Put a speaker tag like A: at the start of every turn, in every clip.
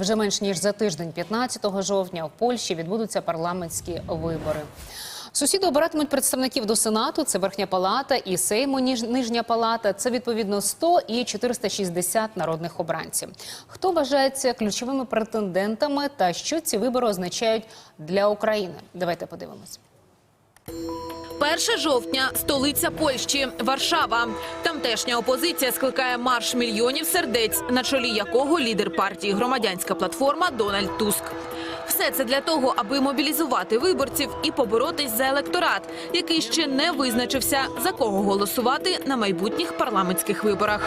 A: Вже менш ніж за тиждень, 15 жовтня, в Польщі відбудуться парламентські вибори. Сусіди обиратимуть представників до Сенату, це Верхня Палата і Сейму Нижня Палата. Це відповідно 100 і 460 народних обранців. Хто вважається ключовими претендентами та що ці вибори означають для України? Давайте подивимось.
B: 1 жовтня, столиця Польщі, Варшава. Тамтешня опозиція скликає марш мільйонів сердець, на чолі якого лідер партії Громадянська платформа Дональд Туск. Все це для того, аби мобілізувати виборців і поборотись за електорат, який ще не визначився за кого голосувати на майбутніх парламентських виборах.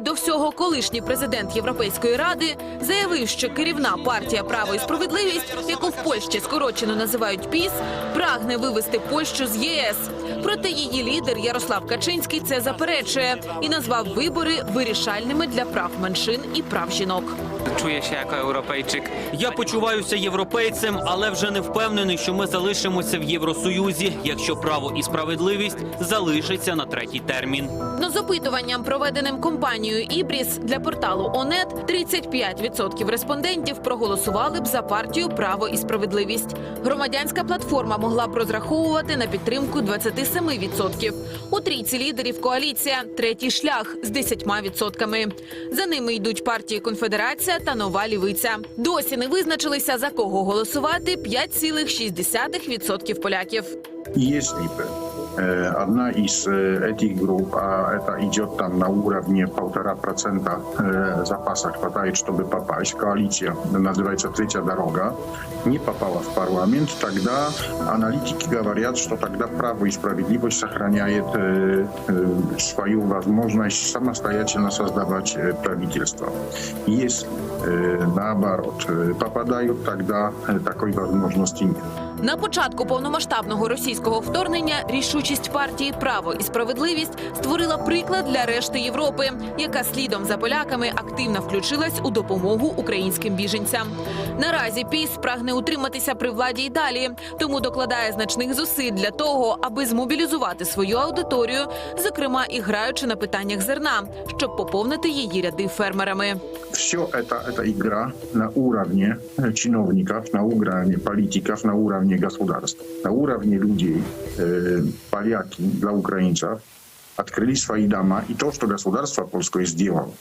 B: До всього колишній президент Європейської ради, заявив, що керівна партія Право і справедливість, яку в Польщі скорочено називають ПІС, прагне вивести Польщу з ЄС. Проте її лідер Ярослав Качинський це заперечує і назвав вибори вирішальними для прав меншин і прав жінок.
C: Czuję się jako Europejczyk.
D: Я почуваюся європейцем, але вже не впевнений, що ми залишимося в Євросоюзі, якщо право і справедливість залишиться на третій термін.
B: Но з опитуванням, проведеним компанією Ібріс для порталу ОНЕТ, 35% респондентів проголосували б за партію Право і справедливість. Громадянська платформа могла б розраховувати на підтримку 27%. У трійці лідерів коаліція третій шлях з 10%. За ними йдуть партії Конфедерація та Нова Лівиця. Досі не визначилися за кого голосувати 5,6% поляків.
E: Є э, одна из э, этих групп, а это идет там на уровне полтора процента э, запаса хватает, чтобы попасть, коалиция, называется «Третья дорога», не попала в парламент, тогда аналитики говорят, что тогда право и справедливость сохраняет э, э, свою возможность самостоятельно создавать э, правительство. Если э, наоборот э, попадают, тогда э, такой возможности нет.
B: На початку повномасштабного російського вторгнення рішучість партії Право і справедливість створила приклад для решти Європи, яка слідом за поляками активно включилась у допомогу українським біженцям. Наразі ПІС прагне утриматися при владі й далі, тому докладає значних зусиль для того, аби змобілізувати свою аудиторію, зокрема і граючи на питаннях зерна, щоб поповнити її ряди фермерами.
E: все это, это игра на уровне э, чиновников, на уровне политиков, на уровне государства, на уровне людей. Э, поляки для украинцев открыли свои дома, и то, что государство польское сделало,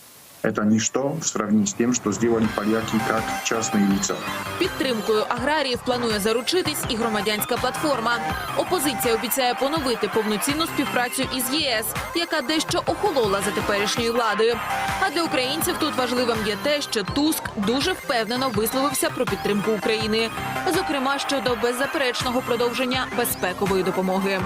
E: это ничто в сравнении с тем, что сделали поляки как частные лица.
B: Підтримкою аграріїв планує заручитись і громадянська платформа. Опозиція обіцяє поновити повноцінну співпрацю із ЄС, яка дещо охолола за теперішньою владою. А для українців тут важливим є те, що Туск дуже впевнено висловився про підтримку України, зокрема щодо беззаперечного продовження безпекової допомоги.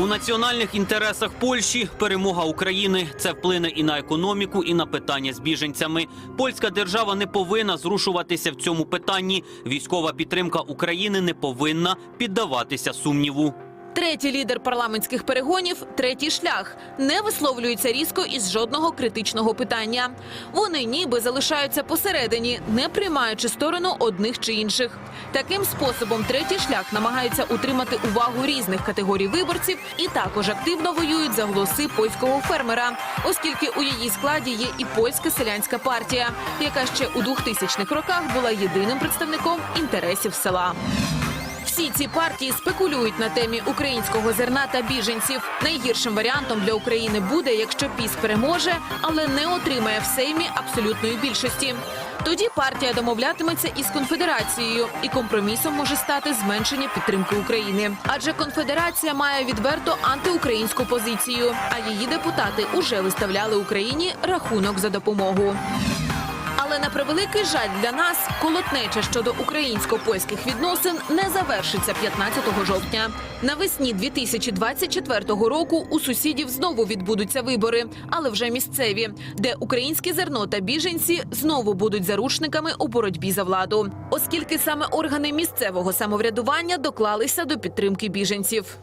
D: У національних інтересах Польщі перемога України це вплине і на економіку, і на питання з біженцями. Польська держава не повинна зрушуватися в цьому питанні. Військова підтримка України не повинна піддаватися сумніву.
B: Третій лідер парламентських перегонів третій шлях не висловлюється різко із жодного критичного питання. Вони ніби залишаються посередині, не приймаючи сторону одних чи інших. Таким способом третій шлях намагається утримати увагу різних категорій виборців і також активно воюють за голоси польського фермера, оскільки у її складі є і польська селянська партія, яка ще у 2000-х роках була єдиним представником інтересів села. Всі ці партії спекулюють на темі українського зерна та біженців. Найгіршим варіантом для України буде, якщо ПІС переможе, але не отримає в Сеймі абсолютної більшості. Тоді партія домовлятиметься із конфедерацією, і компромісом може стати зменшення підтримки України. Адже конфедерація має відверто антиукраїнську позицію, а її депутати уже виставляли Україні рахунок за допомогу. На превеликий жаль для нас колотнеча щодо українсько-польських відносин не завершиться 15 жовтня. Навесні 2024 року у сусідів знову відбудуться вибори, але вже місцеві, де українське зерно та біженці знову будуть заручниками у боротьбі за владу, оскільки саме органи місцевого самоврядування доклалися до підтримки біженців.